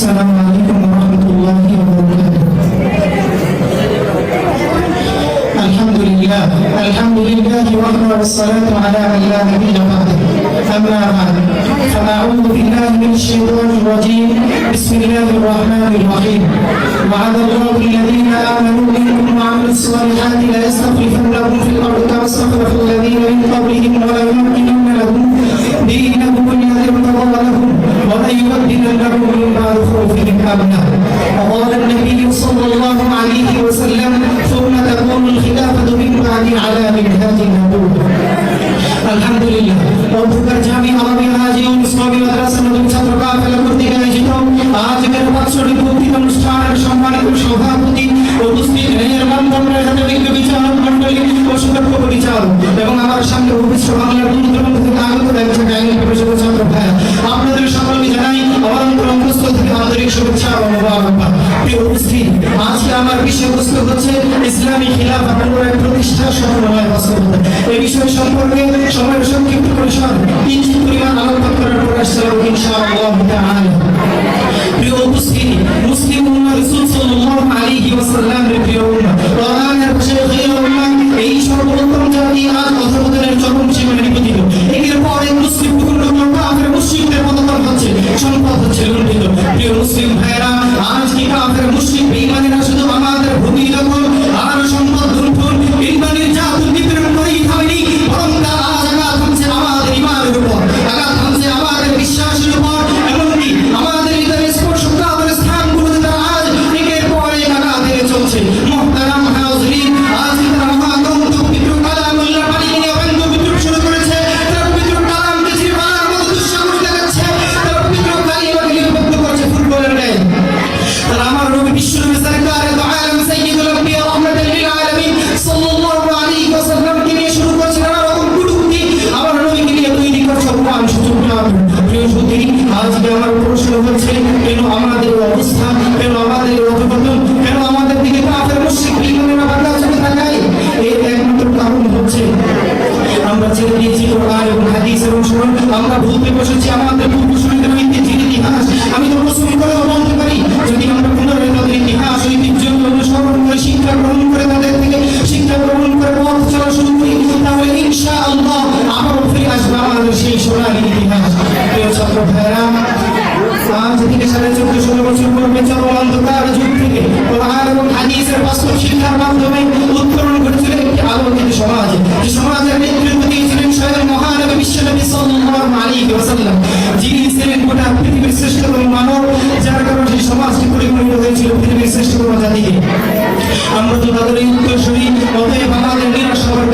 السلام عليكم ورحمة الله وبركاته. الحمد لله الحمد لله وحده والصلاة على من لا نبي بعده. أما بعد فأعوذ بالله من الشيطان الرجيم. بسم الله الرحمن الرحيم. وعد الله الذين آمنوا منكم وعملوا الصالحات ليستخلفنهم في الأرض كما استخلف الذين من قبلهم وليمكنن لهم. دينهم الذي ارتضى لهم وليبدلنهم আলহামদুলিল্লাহ। অন্ধকার জামি আমাদের হাজি ইসলামী মাদ্রাসা নতুন আপনাদের সকলকে জানাই আমার অন্তরঙ্গস্থ থেকে আন্তরিক শুভেচ্ছা ও আজ আমার বিষয়বস্তু হচ্ছে ইসলামী খিলাফ আন্দোলনের প্রতিষ্ঠা সমন্বয় বাস্তবতা। এই বিষয় সম্পর্কে সময় সংক্ষিপ্ত পরিসর কিছু পরিমাণ আলোকপাত করার প্রকাশ চালাবো ইনশাআল্লাহ প্রিয় উপস্থিতি, মুসলিম উম্মাহ সাল্লাল্লাহু আলাইহি ওয়াসাল্লামের আজকে হচ্ছে কেন আমাদের অবস্থা কেন আমাদের অধপতন কেন আমাদের দিকে কাফের মুশরিক বিমানেরা বাধা চলে তাকায় এর একমাত্র কারণ হচ্ছে, আমরা ছেড়ে দিয়েছি কোরআন এবং হাদিস এবং শুনুন আমরা ভুলতে বসেছি, আমাদের পূর্বসূরীদের ঐতিহ্যের ইতিহাস, আমি তো প্রশ্ন করেও বলতে পারি, যদি আমরা পুনরায় তাদের ইতিহাস, ঐতিহ্য অনুসরণ করে, শিক্ষা গ্রহণ করে তাদের থেকে, শিক্ষা গ্রহণ করে পথ চলা শুরু করি, তাহলে ইনশা আল্লাহ আবারও ফিরে আসবে আমাদের সেই সোনালী পূর্বে চরম অন্ধকার যুগ থেকে কোরআন এবং হাদিসের বাস্তব শিক্ষার মাধ্যমে উত্তরণ করেছিল একটি আলোকিত সমাজ। সমাজের নেতৃত্ব দিয়েছিলেন স্বয়ং মহানবী বিশ্বনবী সাল্লাল্লাহু আলাইহি ওয়াসাল্লাম। যিনি ছিলেন গোটা পৃথিবীর শ্রেষ্ঠতম মানব, যার কারণে সেই সমাজটি পরিগণিত হয়েছিল পৃথিবীর শ্রেষ্ঠতম জাতিকে। আমরা তো তাদের উত্তরসূরি অতএব আমাদের নিরাশ হওয়ার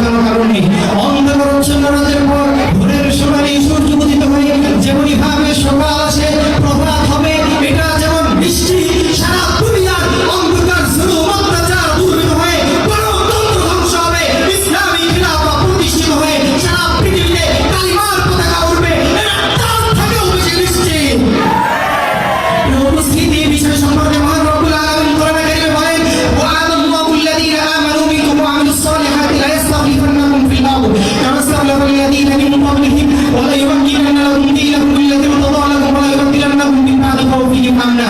আমনা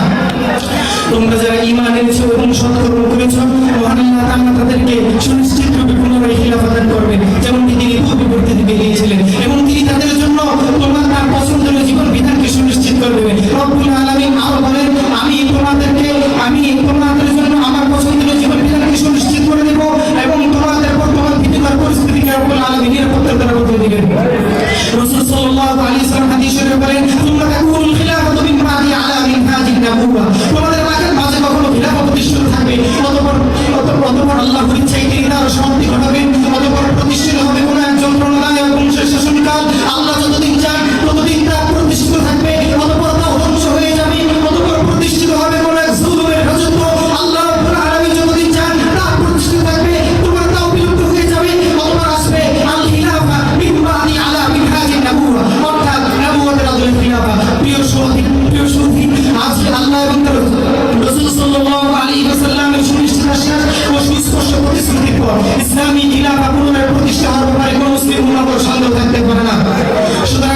তোমরা যারা ইমান এনেছো এবং সৎকর্ম করেছ মহান আল্লাহ তাআলা তাদেরকে সুনিশ্চিত রূপে পুনরায় খিলাফত করবে যেমনটি তিনি পূর্বে করতে দিতে গিয়েছিলেন এবং সুতরাং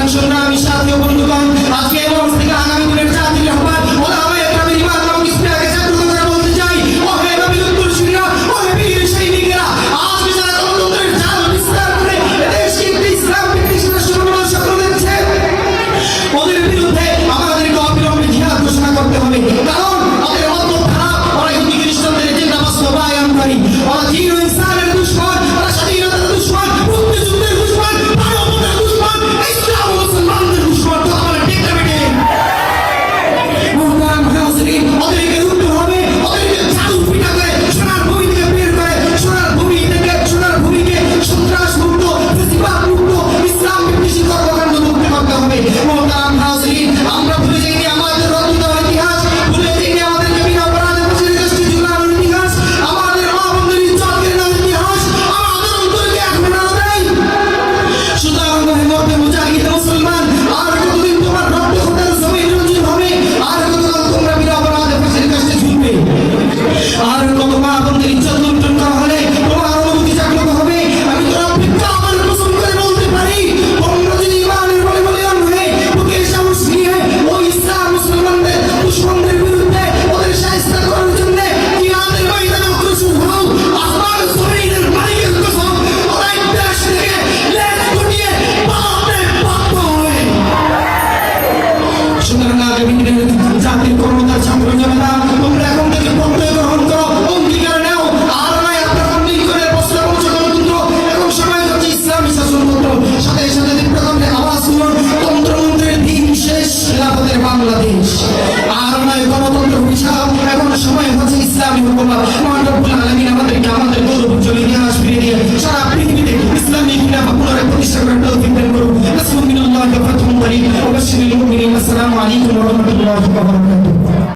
করবা মহান রব্বুল আলামিন আমাদেরকে আমাদের গৌরব উজ্জ্বল ইতিহাস ফিরে দিয়ে সারা পৃথিবীতে ইসলামী খিলাফা পুনরায় প্রতিষ্ঠা করার তৌফিক দান করুন নাসরুম মিনাল্লাহি ওয়া ফাতহুন করিম ওয়া বাশশিরিল মুমিনিন আসসালামু আলাইকুম ওয়া রাহমাতুল্লাহি ওয়া বারাকাতুহু